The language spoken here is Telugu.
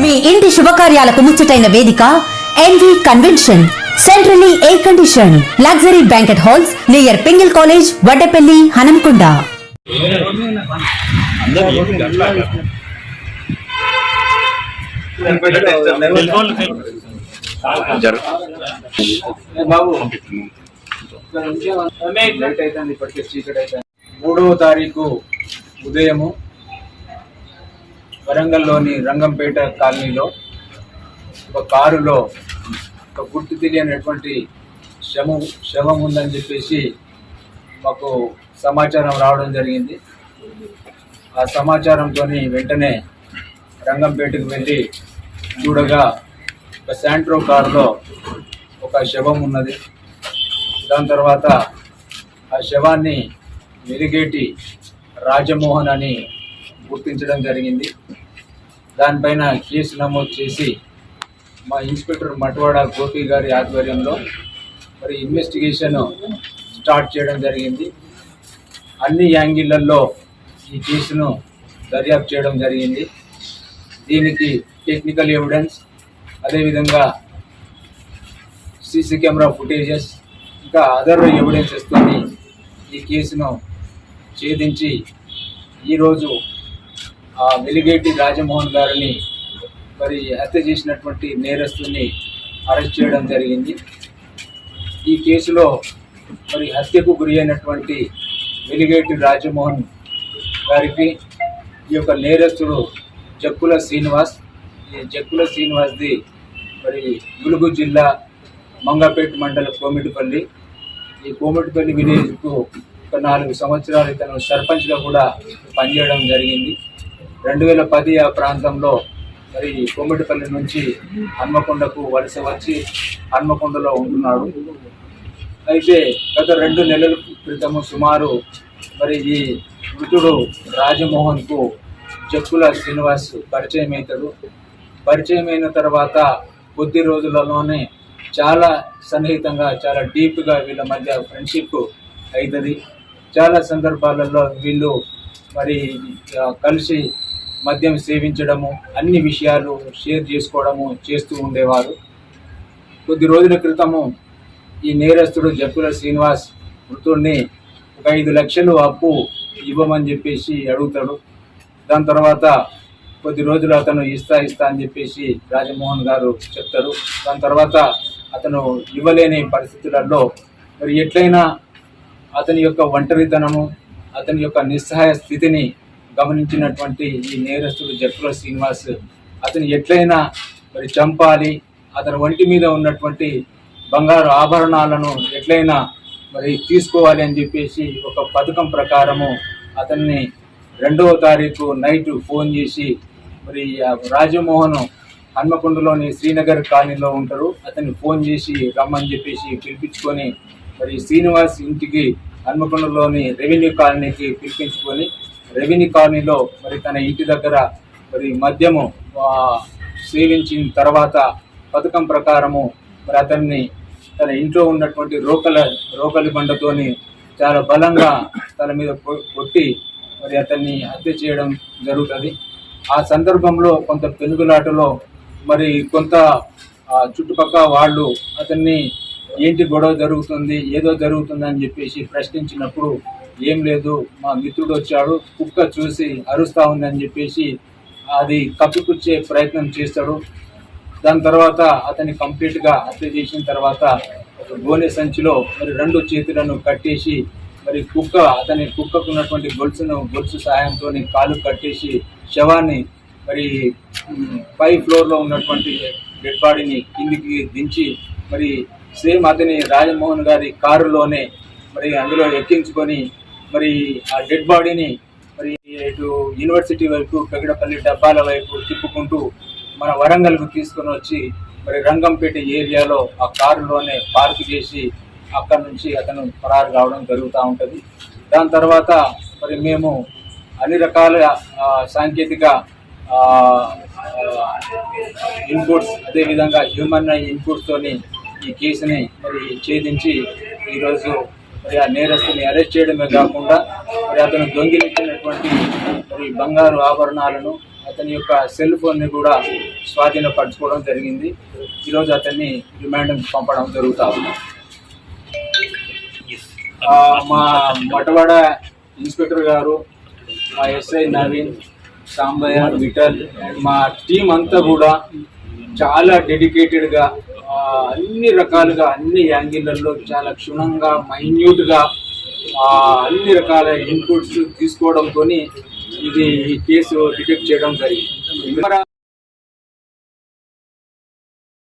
మీ ఇంటి శుభకార్యాలకు ముచ్చటైన వేదిక NV convention centrally air condition luxury banquet halls near Pingle college Vaddepalli Hanamkonda మూడవ తారీఖు ఉదయము వరంగల్లోని రంగంపేట కాలనీలో ఒక కారులో ఒక గుర్తు తెలియనటువంటి శవం శవం ఉందని చెప్పేసి మాకు సమాచారం రావడం జరిగింది. ఆ సమాచారంతో వెంటనే రంగంపేటకు వెళ్ళి చూడగా ఒక శాంట్రో కారులో ఒక శవం ఉన్నది. దాని తర్వాత ఆ శవాన్ని వెలిగేటి రాజమోహన్ అని గుర్తించడం జరిగింది. దానిపైన కేసు నమోదు చేసి మా ఇన్స్పెక్టర్ మట్వాడ గోపి గారి ఆధ్వర్యంలో మరి ఇన్వెస్టిగేషన్ స్టార్ట్ చేయడం జరిగింది. అన్ని యాంగిళ్ళలో ఈ కేసును దర్యాప్తు చేయడం జరిగింది. దీనికి టెక్నికల్ ఎవిడెన్స్ అదేవిధంగా సీసీ కెమెరా ఫుటేజెస్ ఇంకా అదర్ ఎవిడెన్సెస్తో ఈ కేసును ఛేదించి ఈరోజు ఆ వెలిగేటి రాజమోహన్ గారిని మరి హత్య చేసినటువంటి నేరస్తుని అరెస్ట్ చేయడం జరిగింది. ఈ కేసులో మరి హత్యకు గురి అయినటువంటి వెలిగేటి రాజమోహన్ గారికి ఈ యొక్క నేరస్తుడు జక్కుల శ్రీనివాస్ ఈ జక్కుల శ్రీనివాస్ది మరి ములుగు జిల్లా మంగపేట మండల కోమిటిపల్లి. ఈ కోమిటిపల్లి విలేజ్కు ఒక నాలుగు సంవత్సరాలు ఇతను సర్పంచ్గా కూడా పనిచేయడం జరిగింది. రెండు వేల పది ఆ ప్రాంతంలో మరి కోమిటిపల్లి నుంచి హన్మకొండకు వలస వచ్చి హన్మకొండలో ఉంటున్నాడు. అయితే గత రెండు నెలల క్రితము సుమారు మరి ఈ మృతుడు రాజమోహన్కు చెక్కుల శ్రీనివాస్ పరిచయం అవుతాడు పరిచయం అయిన తర్వాత కొద్ది రోజులలోనే చాలా సన్నిహితంగా చాలా డీప్గా వీళ్ళ మధ్య ఫ్రెండ్షిప్ అవుతుంది చాలా సందర్భాలలో వీళ్ళు మరి కలిసి మద్యం సేవించడము అన్ని విషయాలు షేర్ చేసుకోవడము చేస్తూ ఉండేవారు. కొద్ది రోజుల క్రితము ఈ నేరస్తుడు జప్పుల శ్రీనివాస్ మృతుడిని ఒక ఐదు లక్షలు అప్పు ఇవ్వమని చెప్పేసి అడుగుతాడు. దాని తర్వాత కొద్ది రోజులు అతను ఇస్తా ఇస్తా అని చెప్పేసి రాజమోహన్ గారు చెప్తారు. దాని తర్వాత అతను ఇవ్వలేని పరిస్థితులలో మరి ఎట్లయినా అతని యొక్క ఒంటరితనము అతని యొక్క నిస్సహాయ స్థితిని గమనించినటువంటి ఈ నేరస్తుడు జక్కుల శ్రీనివాస్ అతను ఎట్లయినా మరి చంపాలి అతని ఒంటి మీద ఉన్నటువంటి బంగారు ఆభరణాలను ఎట్లయినా మరి తీసుకోవాలి అని చెప్పేసి ఒక పథకం ప్రకారము అతన్ని రెండవ తారీఖు నైట్ ఫోన్ చేసి మరి రాజమోహన్ హన్మకొండలోని శ్రీనగర్ కాలనీలో ఉంటారు. అతన్ని ఫోన్ చేసి రమ్మని చెప్పేసి పిలిపించుకొని మరి శ్రీనివాస్ ఇంటికి హన్మకొండలోని రెవెన్యూ కాలనీకి పిలిపించుకొని రెవెన్యూ కాలనీలో మరి తన ఇంటి దగ్గర మరి మద్యము సేవించిన తర్వాత పథకం ప్రకారము మరి అతన్ని తన ఇంట్లో ఉన్నటువంటి రోకల రోకలి బండతోని చాలా బలంగా తన మీద కొ- కొట్టి మరి అతన్ని హత్య చేయడం జరుగుతుంది. ఆ సందర్భంలో కొంత పెనుగులాటలో మరి కొంత చుట్టుపక్కల వాళ్ళు అతన్ని ఏంటి గొడవ జరుగుతుంది ఏదో జరుగుతుంది అని చెప్పేసి ప్రశ్నించినప్పుడు ఏం లేదు మా మిత్రుడు వచ్చాడు కుక్క చూసి అరుస్తా ఉందని చెప్పేసి అది కప్పిపుచ్చే ప్రయత్నం చేస్తాడు. దాని తర్వాత అతన్ని కంప్లీట్గా హత్య చేసిన తర్వాత ఒక గోనె సంచిలో మరి రెండు చేతులను కట్టేసి మరి కుక్క అతని కుక్కకు ఉన్నటువంటి గొలుసును గొలుసు సహాయంతో కాలు కట్టేసి శవాన్ని మరి పై ఫ్లోర్లో ఉన్నటువంటి డెడ్ బాడీని కిందికి దించి మరి శ్రీమతిని అతని రాజమోహన్ గారి కారులోనే మరి అందులో ఎక్కించుకొని మరి ఆ డెడ్ బాడీని మరి ఇటు యూనివర్సిటీ వైపు పెగడపల్లి డబ్బాల వైపు తిప్పుకుంటూ మన వరంగల్కు తీసుకొని వచ్చి మరి రంగంపేట ఏరియాలో ఆ కారులోనే పార్క్ చేసి అక్కడ నుంచి అతను పరారు కావడం జరుగుతూ ఉంటుంది. దాని తర్వాత మరి మేము అన్ని రకాల సాంకేతిక ఇన్పుట్స్ అదేవిధంగా హ్యూమన్ ఇన్పుట్స్తోని ఈ కేసుని మరి ఛేదించి ఈరోజు మరి ఆ నేరస్తుని అరెస్ట్ చేయడమే కాకుండా మరి అతను దొంగిలించినటువంటి మరి బంగారు ఆభరణాలను అతని యొక్క సెల్ ఫోన్ని కూడా స్వాధీనపరచుకోవడం జరిగింది. ఈరోజు అతన్ని రిమాండ్ పంపడం జరుగుతూ ఉంది. మా మటవాడ ఇన్స్పెక్టర్ గారు మా ఎస్ఐ నవీన్ సాంబయ్య విఠల్ మా టీం అంతా కూడా చాలా డెడికేటెడ్గా అన్ని రకాలుగా అన్ని యాంగిళ్ళలో చాలా క్షుణ్ణంగా మైన్యూట్గా అన్ని రకాల ఇన్పుట్స్ తీసుకోవడంతో ఇది ఈ కేసు డిటెక్ట్ చేయడం జరిగింది.